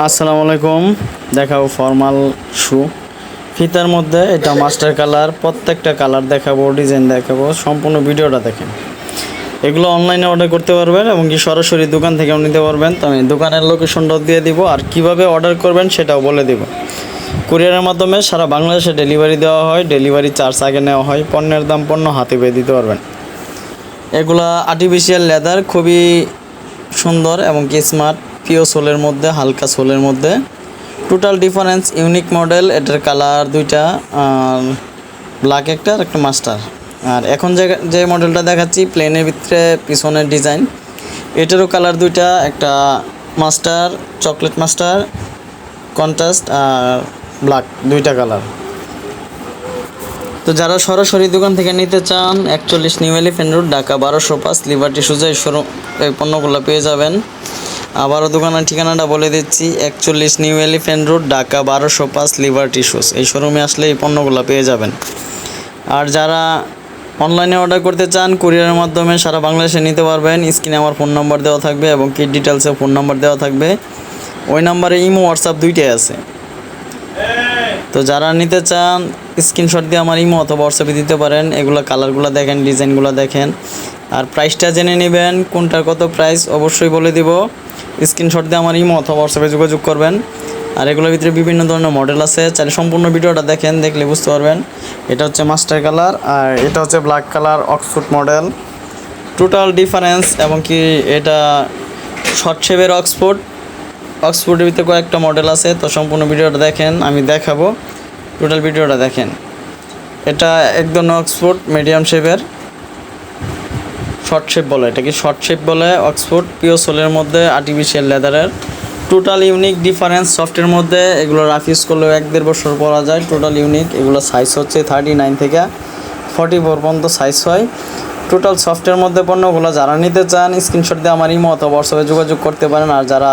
আসসালামু আলাইকুম দেখাবো ফর্মাল শু ফিতার মধ্যে এটা মাস্টার কালার প্রত্যেকটা কালার দেখাবো ডিজাইন দেখাবো, সম্পূর্ণ ভিডিওটা দেখেন। এগুলো অনলাইনে অর্ডার করতে পারবেন এবং কি সরাসরি দোকান থেকেও নিতে পারবেন। তো আমি দোকানের লোকেশনটাও দিয়ে দিব আর কীভাবে অর্ডার করবেন সেটাও বলে দিব। কুরিয়ারের মাধ্যমে সারা বাংলাদেশে ডেলিভারি দেওয়া হয় ডেলিভারি চার্জ আগে নেওয়া হয়, পণ্যের দাম পণ্য হাতে পেয়ে দিতে পারবেন। এগুলা আর্টিফিশিয়াল লেদার খুবই সুন্দর এবং কি স্মার্ট পিও সোলের মধ্যে, হালকা সোলের মধ্যে। টোটাল ডিফারেন্স ইউনিক মডেল এটার কালার দুইটা ব্ল্যাক একটা আর একটা মাস্টার আর এখন যে যে মডেলটা দেখাচ্ছি প্লেনের ভিতরে পিছনের ডিজাইন এটারও কালার দুইটা, একটা মাস্টার চকলেট মাস্টার কন্ট্রাস্ট আর ব্ল্যাক দুইটা কালার তো যারা সরাসরি দোকান থেকে নিতে চান, একচল্লিশ নিউ এলিফেন্ট রোড ঢাকা বারোশো পাঁচ লিবার্টি সুজা এই শোরুম, এই পণ্যগুলো পেয়ে যাবেন। আবারও দোকানের ঠিকানাটা বলে দিচ্ছি, একচল্লিশ নিউ এলিফেন্ট রোড, ঢাকা বারোশো পাঁচ লিবার্টি শুজ এই শোরুমে আসলে এই পণ্যগুলো পেয়ে যাবেন। আর যারা অনলাইনে অর্ডার করতে চান, কুরিয়ারের মাধ্যমে সারা বাংলাদেশে নিতে পারবেন। স্ক্রিনে আমার ফোন নাম্বার দেওয়া থাকবে এবং কিট ডিটেলসে ফোন নাম্বার দেওয়া থাকবে। ওই নাম্বারে ইমো, হোয়াটসঅ্যাপ দুইটাই আছে। তো যারা নিতে চান, স্ক্রিনশট দিয়ে আমার ইমো অথবা হোয়াটসঅ্যাপে দিতে পারেন। এগুলো কালারগুলো দেখেন, ডিজাইনগুলো দেখেন। আর প্রাইসটা জেনে নেবেন, কোনটার কত প্রাইস, অবশ্যই বলে দিব। স্ক্রিনশট দিয়ে আমার ইমো অথবা হোয়াটসঅ্যাপে যোগাযোগ করবেন। আর এগুলোর ভিতরে বিভিন্ন ধরনের মডেল আছে। চাইলে সম্পূর্ণ ভিডিওটা দেখেন, দেখলে বুঝতে পারবেন। এটা হচ্ছে মাস্টার কালার আর এটা হচ্ছে black colour Oxford model total difference এবং কি এটা শর্ট শেপের অক্সফোর্ড অক্সফোর্ডের ভিতরে কয়েকটা মডেল আছে, তো সম্পূর্ণ ভিডিওটা দেখেন, আমি দেখাবো। টোটাল ভিডিওটা দেখেন। এটা একদম অক্সফোর্ড মিডিয়াম শেপের শর্ট শেপ বলে এটাকে শর্ট শেপ বলে অক্সফোর্ড? পিও সোলের মধ্যে আর্টিফিশিয়াল লেদারের টোটাল ইউনিক ডিফারেন্স সফটের মধ্যে, এগুলো রাফ ইউজ করলেও এক দেড় বছর পরা যায়। টোটাল ইউনিক এগুলো সাইজ হচ্ছে থার্টি নাইন থেকে ফর্টি ফোর পর্যন্ত সাইজ হয়। টোটাল সফটের মধ্যে পণ্যগুলো যারা নিতে চান স্ক্রিনশট দিয়ে আমার ইমো অথবা হোয়াটসঅ্যাপে যোগাযোগ করতে পারেন। আর যারা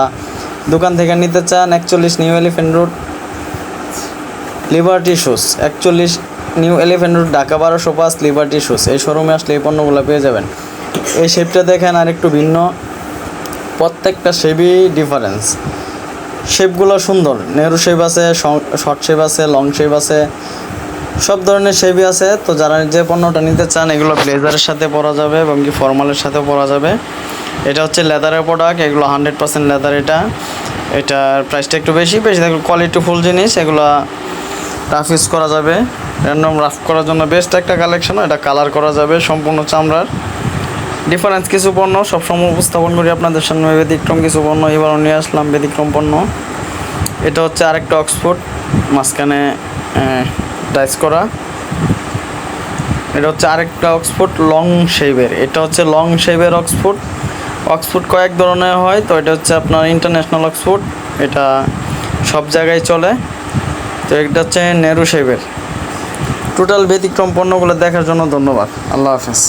দোকান থেকে নিতে চান, একচল্লিশ new Elephant Road Liberty shoes একচল্লিশ নিউ এলিফেন্ট রোড ঢাকা বারোশো পাঁচ লিবার্টি শুজ এই শোরুমে আসলে এই পণ্যগুলো পেয়ে যাবেন। এই শেপটা দেখেন আর একটু ভিন্ন। প্রত্যেকটা শেপই ডিফারেন্স শেপগুলো সুন্দর। নেহরু শেপ আছে শর্ট শেপ আছে লং শেপ আছে। সব ধরনের শেপই আছে। তো যারা যে পণ্যটা নিতে চান, এগুলো ব্লেজারের সাথে পরা যাবে এবং কি ফর্মালের সাথে পরা যাবে। এটা হচ্ছে লেদারের প্রোডাক্ট এগুলো হান্ড্রেড পার্সেন্ট লেদার এটা। এটার প্রাইসটা একটু বেশি বেশি দেখো কোয়ালিটি ফুল জিনিস, এগুলো রাফ ইউজ করা যাবে। র্যান্ডম রাফ করার জন্য বেস্ট একটা কালেকশন এটা কালার করা যাবে সম্পূর্ণ চামড়ার। ডিফারেন্স কিছু পণ্য, সবসময় উপস্থাপন করি আপনাদের সামনে ব্যতিক্রম কিছু পণ্য, এবারও নিয়ে আসলাম ব্যতিক্রম পণ্য। এটা হচ্ছে আরেকটা অক্সফোর্ড, মাঝখানে টাইস করা। এটা হচ্ছে আরেকটা অক্সফোর্ড লং শেপের এটা হচ্ছে লং শেপের অক্সফোর্ড। অক্সফোর্ড কয়েক ধরনের হয়, তো এটা হচ্ছে আপনার ইন্টারন্যাশনাল অক্সফোর্ড। এটা সব জায়গায় চলে। তো এটা হচ্ছে নেরু শেপের টোটাল ব্যতিক্রম পণ্যগুলো দেখার জন্য ধন্যবাদ। আল্লাহ হাফেজ।